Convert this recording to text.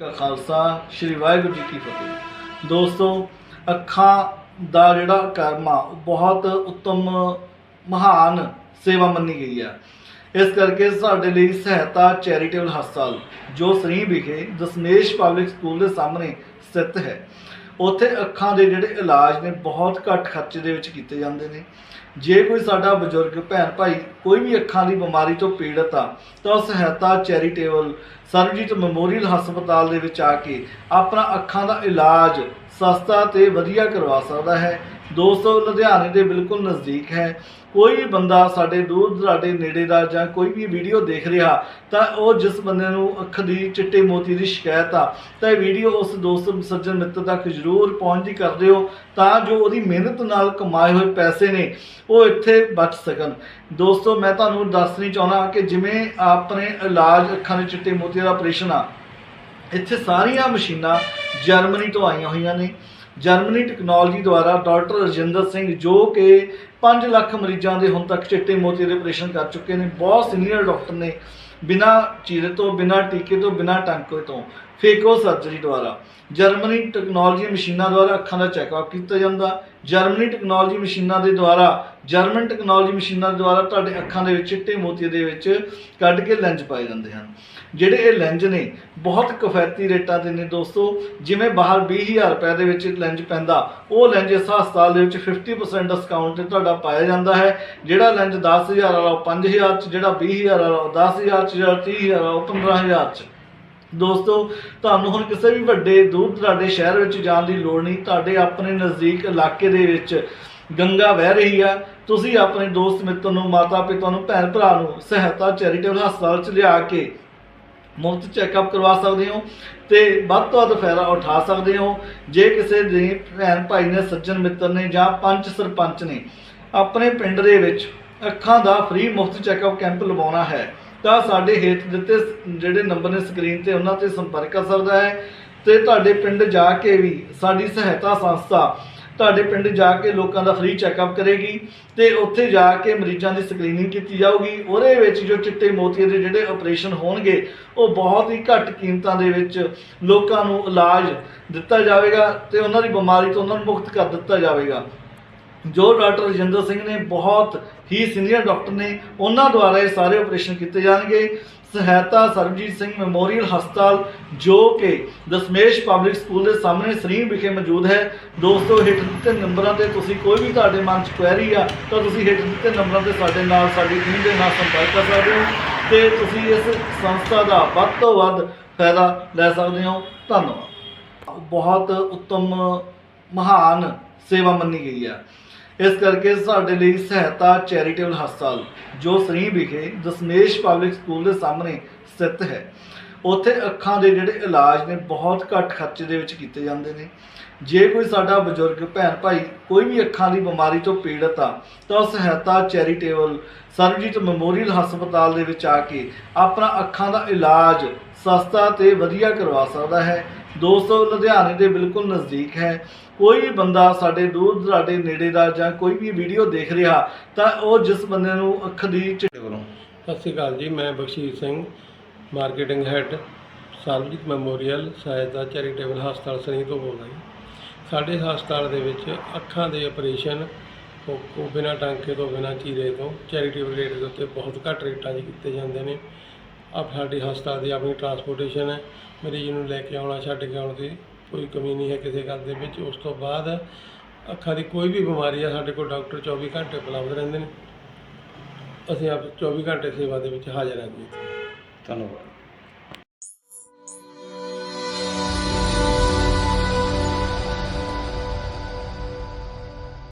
ਕਾ ਖਾਲਸਾ, ਸ੍ਰੀ ਵਾਹਿਗੁਰੂ ਜੀ ਕੀ ਫਤਿਹ। ਦੋਸਤੋ, ਅੱਖਾਂ ਦਾ ਜਿਹੜਾ ਕਰਮ ਆ, ਉਹ ਬਹੁਤ ਉੱਤਮ, ਮਹਾਨ ਸੇਵਾ ਮੰਨੀ ਗਈ ਆ। ਇਸ ਕਰਕੇ ਸਾਡੇ ਲਈ ਸਹਾਇਤਾ ਚੈਰੀਟੇਬਲ ਹਸਪਤਾਲ, ਜੋ ਸਰੀ ਵਿਖੇ ਦਸਮੇਸ਼ ਪਬਲਿਕ ਸਕੂਲ ਦੇ ਸਾਹਮਣੇ ਸਥਿਤ ਹੈ। ਉੱਥੇ ਅੱਖਾਂ ਦੇ ਜਿਹੜੇ ਇਲਾਜ ਨੇ ਬਹੁਤ ਘੱਟ ਖਰਚੇ ਦੇ ਵਿੱਚ ਕੀਤੇ ਜਾਂਦੇ ਨੇ। ਜੇ ਕੋਈ ਸਾਡਾ ਬਜ਼ੁਰਗ, ਭੈਣ ਭਾਈ ਕੋਈ ਵੀ ਅੱਖਾਂ ਦੀ ਬਿਮਾਰੀ ਤੋਂ ਪੀੜਤ ਆ, ਤਾਂ ਸਹਾਇਤਾ ਚੈਰੀਟੇਬਲ, ਸਰਬਜੀਤ ਮੈਮੋਰੀਅਲ ਹਸਪਤਾਲ ਦੇ ਵਿੱਚ ਆ ਕੇ ਆਪਣਾ ਅੱਖਾਂ ਦਾ ਇਲਾਜ ਸਸਤਾ ਤੇ ਵਧੀਆ ਕਰਵਾ ਸਕਦਾ ਹੈ। ਦੋਸਤੋ, ਲੁਧਿਆਣੇ ਦੇ ਬਿਲਕੁਲ ਨਜ਼ਦੀਕ ਹੈ। ਕੋਈ ਵੀ ਬੰਦਾ ਸਾਡੇ ਦੂਰ ਦਰਾਡੇ ਨੇੜੇ ਦਾ ਜਾਂ ਕੋਈ ਵੀ ਵੀਡੀਓ ਦੇਖ ਰਿਹਾ, ਤਾਂ ਉਹ ਜਿਸ ਬੰਦੇ ਨੂੰ ਅੱਖ ਦੀ ਚਿੱਟੇ ਮੋਤੀ ਦੀ ਸ਼ਿਕਾਇਤ ਆ, ਤਾਂ ਇਹ ਵੀਡੀਓ ਉਸ ਦੋਸਤ ਸੱਜਣ ਮਿੱਤਰ ਤੱਕ ਜ਼ਰੂਰ ਪਹੁੰਚਦੀ ਕਰ ਦਿਓ, ਤਾਂ ਜੋ ਉਹਦੀ ਮਿਹਨਤ ਨਾਲ ਕਮਾਏ ਹੋਏ ਪੈਸੇ ਨੇ, ਉਹ ਇੱਥੇ ਬਚ ਸਕਣ। ਦੋਸਤੋ, ਮੈਂ ਤੁਹਾਨੂੰ ਦੱਸਣੀ ਚਾਹੁੰਦਾ ਕਿ ਜਿਵੇਂ ਆਪਣੇ ਇਲਾਜ ਅੱਖਾਂ ਦੇ ਚਿੱਟੇ ਮੋਤੀ ਦਾ ਆਪਰੇਸ਼ਨ ਆ, ਇੱਥੇ ਸਾਰੀਆਂ ਮਸ਼ੀਨਾਂ ਜਰਮਨੀ ਤੋਂ ਆਈਆਂ ਹੋਈਆਂ ਨੇ। ਜਰਮਨੀ ਟੈਕਨੋਲੋਜੀ ਦੁਆਰਾ ਡਾਕਟਰ ਰਜਿੰਦਰ ਸਿੰਘ ਜੋ ਕਿ 5 ਲੱਖ ਮਰੀਜ਼ਾਂ ਦੇ ਹੁਣ ਤੱਕ ਚਿੱਟੇ ਮੋਤੀ ਦੇ ਆਪਰੇਸ਼ਨ ਕਰ ਚੁੱਕੇ ਨੇ, ਬਹੁਤ ਸੀਨੀਅਰ ਡਾਕਟਰ ਨੇ, ਬਿਨਾਂ ਚੀਰੇ ਤੋਂ, ਬਿਨਾਂ ਟੀਕੇ ਤੋਂ, ਬਿਨਾਂ ਟਾਂਕੇ ਤੋਂ। ਫੇਕੋ ਸਰਜਰੀ ਦੁਆਰਾ। ਜਰਮਨੀ ਟੈਕਨੋਲੋਜੀ ਮਸ਼ੀਨਾਂ ਦੁਆਰਾ ਅੱਖਾਂ ਦਾ ਚੈੱਕਅਪ ਕੀਤਾ ਜਾਂਦਾ। ਜਰਮਨੀ ਟੈਕਨੋਲੋਜੀ ਮਸ਼ੀਨਾਂ ਦੇ ਦੁਆਰਾ ਜਰਮਨ ਟੈਕਨੋਲੋਜੀ ਮਸ਼ੀਨਾਂ ਦੇ ਦੁਆਰਾ ਤੁਹਾਡੇ ਅੱਖਾਂ ਦੇ ਵਿੱਚ ਚਿੱਟੇ ਮੋਤੀ ਦੇ ਵਿੱਚ ਕੱਢ ਕੇ ਲੈਂਜ ਪਾਏ ਜਾਂਦੇ ਹਨ। ਜਿਹੜੇ ਇਹ ਲੈਂਜ ਨੇ, ਬਹੁਤ ਕਿਫਾਇਤੀ ਰੇਟਾਂ ਦੇ ਨੇ ਦੋਸਤੋ। ਜਿਵੇਂ ਬਾਹਰ 20000 ਰੁਪਏ ਦੇ ਵਿੱਚ ਲੈਂਜ ਪੈਂਦਾ, ਉਹ ਲੈਂਜ ਇਸ ਹਸਪਤਾਲ ਦੇ ਵਿੱਚ 50% ਡਿਸਕਾਊਂਟ ਤੇ ਤੁਹਾਡਾ ਪਾਇਆ ਜਾਂਦਾ ਹੈ। ਜਿਹੜਾ ਲੈਂਜ 10000 ਵਾਲਾ ਉਹ 5000 ਚ, ਜਿਹੜਾ 20000 ਵਾਲਾ ਉਹ 10000 ਚ, ਜਿਹੜਾ 30000 ਵਾਲਾ ਉਹ 15000 ਚ। ਦੋਸਤੋ, ਤੁਹਾਨੂੰ ਹੁਣ ਕਿਸੇ ਵੀ ਵੱਡੇ ਦੂਰ ਦਰਾਡੇ ਸ਼ਹਿਰ ਵਿੱਚ ਜਾਣ ਦੀ ਲੋੜ ਨਹੀਂ। ਤੁਹਾਡੇ ਆਪਣੇ ਨਜ਼ਦੀਕ ਇਲਾਕੇ ਦੇ ਵਿੱਚ ਗੰਗਾ ਵਹਿ ਰਹੀ ਆ। ਤੁਸੀਂ ਆਪਣੇ ਦੋਸਤ ਮਿੱਤਰ ਨੂੰ ਮਾਤਾ ਪਿਤਾ ਨੂੰ ਭੈਣ ਭਰਾ ਨੂੰ, ਸਹਾਇਤਾ, ਚੈਰੀਟੇਬਲ ਹਸਪਤਾਲ ਚ ਲਿਆ ਕੇ ਮੁਫਤ ਚੈੱਕਅਪ ਕਰਵਾ ਸਕਦੇ ਹੋ ਤੇ ਵੱਧ ਤੋਂ ਵੱਧ ਫਾਇਦਾ ਉਠਾ ਸਕਦੇ ਹੋ। ਜੇ ਕਿਸੇ ਦੇ ਭੈਣ ਭਾਈ ਨੇ, ਸੱਜਣ ਮਿੱਤਰ ਨੇ ਜਾਂ ਪੰਚ ਸਰਪੰਚ ਨੇ ਆਪਣੇ ਪਿੰਡ ਦੇ ਵਿੱਚ ਅੱਖਾਂ ਦਾ ਫ੍ਰੀ ਮੁਫਤ ਚੈੱਕਅਪ ਕੈਂਪ ਲਵਾਉਣਾ ਹੈ ਤਾਂ ਸਾਡੇ ਹੇਠ ਦਿੱਤੇ ਸ- ਜਿਹੜੇ ਨੰਬਰ ਨੇ ਸਕਰੀਨ ਤੇ, ਉਹਨਾਂ ਤੇ ਸੰਪਰਕ ਕਰ ਸਕਦਾ ਹੈ। ਤੇ ਤੁਹਾਡੇ ਪਿੰਡ ਜਾ ਕੇ ਵੀ ਸਾਡੀ ਸਹਾਇਤਾ ਸੰਸਥਾ ਤੁਹਾਡੇ ਪਿੰਡ ਜਾ ਕੇ ਲੋਕਾਂ ਦਾ ਫ੍ਰੀ ਚੈੱਕਅਪ ਕਰੇਗੀ ਤੇ ਉੱਥੇ ਜਾ ਕੇ ਮਰੀਜ਼ਾਂ ਦੀ ਸਕਰੀਨਿੰਗ ਕੀਤੀ ਜਾਊਗੀ। ਉਹਦੇ ਵਿੱਚ ਜੋ ਚਿੱਟੇ ਮੋਤੀਏ ਦੇ ਜਿਹੜੇ ਆਪਰੇਸ਼ਨ ਹੋਣਗੇ, ਉਹ ਬਹੁਤ ਹੀ ਘੱਟ ਕੀਮਤਾਂ ਦੇ ਵਿੱਚ ਲੋਕਾਂ ਨੂੰ ਇਲਾਜ ਦਿੱਤਾ ਜਾਵੇਗਾ ਤੇ ਉਹਨਾਂ ਦੀ ਬਿਮਾਰੀ ਤੋਂ ਉਹਨਾਂ ਨੂੰ ਮੁਕਤ ਕਰ ਦਿੱਤਾ ਜਾਵੇਗਾ। ਜੋ ਡਾਕਟਰ ਰਜਿੰਦਰ ਸਿੰਘ ਨੇ, ਬਹੁਤ ਹੀ ਸੀਨੀਅਰ ਡਾਕਟਰ ਨੇ, ਉਹਨਾਂ ਦੁਆਰਾ ਇਹ ਸਾਰੇ ਆਪਰੇਸ਼ਨ ਕੀਤੇ ਜਾਣਗੇ। ਸਹਾਇਤਾ ਸਰਬਜੀਤ ਸਿੰਘ ਮੈਮੋਰੀਅਲ ਹਸਪਤਾਲ, ਜੋ ਕਿ ਦਸਮੇਸ਼ ਪਬਲਿਕ ਸਕੂਲ ਦੇ ਸਾਹਮਣੇ ਸਰੀਂ ਵਿਖੇ ਮੌਜੂਦ ਹੈ। ਦੋਸਤੋ, ਹੇਠ ਦਿੱਤੇ ਨੰਬਰਾਂ ਤੇ ਤੁਸੀਂ ਕੋਈ ਵੀ ਤੁਹਾਡੇ ਮਨ 'ਚ ਕੁਐਰੀ ਆ, ਤਾਂ ਤੁਸੀਂ ਹੇਠ ਦਿੱਤੇ ਨੰਬਰਾਂ ਤੇ ਸਾਡੇ ਨਾਲ ਸਾਡੀ ਟੀਮ ਦੇ ਨਾਲ ਸੰਪਰਕ ਕਰ ਸਕਦੇ ਹੋ ਤੇ ਤੁਸੀਂ ਇਸ ਸੰਸਥਾ ਦਾ ਵੱਧ ਤੋਂ ਵੱਧ ਫਾਇਦਾ ਲੈ ਸਕਦੇ ਹੋ। ਧੰਨਵਾਦ। ਬਹੁਤ ਉੱਤਮ, ਮਹਾਨ ਸੇਵਾ ਮੰਨੀ ਗਈ ਆ। ਇਸ ਕਰਕੇ ਸਾਡੇ ਲਈ ਸਹਾਇਤਾ ਚੈਰੀਟੇਬਲ ਹਸਪਤਾਲ, ਜੋ ਸਰੀ ਵਿਖੇ ਦਸਮੇਸ਼ ਪਬਲਿਕ ਸਕੂਲ ਦੇ ਸਾਹਮਣੇ ਸਥਿਤ ਹੈ। ਉੱਥੇ ਅੱਖਾਂ ਦੇ ਜਿਹੜੇ ਇਲਾਜ ਨੇ ਬਹੁਤ ਘੱਟ ਖਰਚੇ ਦੇ ਵਿੱਚ ਕੀਤੇ ਜਾਂਦੇ ਨੇ। ਜੇ ਕੋਈ ਸਾਡਾ ਬਜ਼ੁਰਗ, ਭੈਣ ਭਾਈ ਕੋਈ ਵੀ ਅੱਖਾਂ ਦੀ ਬਿਮਾਰੀ ਤੋਂ ਪੀੜਤ ਆ, ਤਾਂ ਉਹ ਸਹਾਇਤਾ ਚੈਰੀਟੇਬਲ, ਸਰਬਜੀਤ ਮੈਮੋਰੀਅਲ ਹਸਪਤਾਲ ਦੇ ਵਿੱਚ ਆ ਕੇ ਆਪਣਾ ਅੱਖਾਂ ਦਾ ਇਲਾਜ ਸਸਤਾ ਤੇ ਵਧੀਆ ਕਰਵਾ ਸਕਦਾ ਹੈ। ਦੋਸਤੋ ਲੁਧਿਆਣੇ ਦੇ ਬਿਲਕੁਲ ਨਜ਼ਦੀਕ ਹੈ। ਕੋਈ ਵੀ ਬੰਦਾ ਸਾਡੇ ਦੂਰ ਦਰਾਡੇ ਨੇੜੇ ਦਾ ਜਾਂ ਕੋਈ ਵੀ ਵੀਡੀਓ ਦੇਖ ਰਿਹਾ ਤਾਂ ਉਹ ਜਿਸ ਬੰਦੇ ਨੂੰ ਅੱਖ ਦੀ ਚਿੱਟੇ ਵੱਲੋਂ ਸਤਿ ਸ਼੍ਰੀ ਅਕਾਲ ਜੀ ਮੈਂ Bakhshir Singh marketing head Sarabjit memorial Sahaita charitable ਹਸਪਤਾਲ ਸਰੀ ਤੋਂ ਬੋਲਦਾ ਜੀ। ਸਾਡੇ ਹਸਪਤਾਲ ਦੇ ਵਿੱਚ ਅੱਖਾਂ ਦੇ ਆਪਰੇਸ਼ਨ ਕੋ ਕੋ ਬਿਨਾਂ ਟਾਂਕੇ ਤੋਂ ਬਿਨਾਂ ਚੀਰੇ ਤੋਂ ਚੈਰੀਟੇਬਲ ਰੇਟ ਦੇ ਉੱਤੇ ਬਹੁਤ ਘੱਟ ਰੇਟਾਂ 'ਚ ਕੀਤੇ ਜਾਂਦੇ ਨੇ। ਆਪ ਸਾਡੀ ਹਸਪਤਾਲ ਦੀ ਆਪਣੀ ਟਰਾਂਸਪੋਰਟੇਸ਼ਨ ਹੈ। ਮਰੀਜ਼ ਨੂੰ ਲੈ ਕੇ ਆਉਣਾ, ਛੱਡ ਕੇ ਆਉਣ ਦੀ ਕੋਈ ਕਮੀ ਨਹੀਂ ਹੈ ਕਿਸੇ ਗੱਲ ਦੇ ਵਿੱਚ। ਉਸ ਤੋਂ ਬਾਅਦ ਅੱਖਾਂ ਦੀ ਕੋਈ ਵੀ ਬਿਮਾਰੀ ਆ, ਸਾਡੇ ਕੋਲ ਡਾਕਟਰ 24 ਘੰਟੇ ਉਪਲਬਧ ਰਹਿੰਦੇ ਨੇ। ਅਸੀਂ ਆਪ 24 ਘੰਟੇ ਸੇਵਾ ਦੇ ਵਿੱਚ ਹਾਜ਼ਰ ਹਾਂ ਜੀ। ਧੰਨਵਾਦ।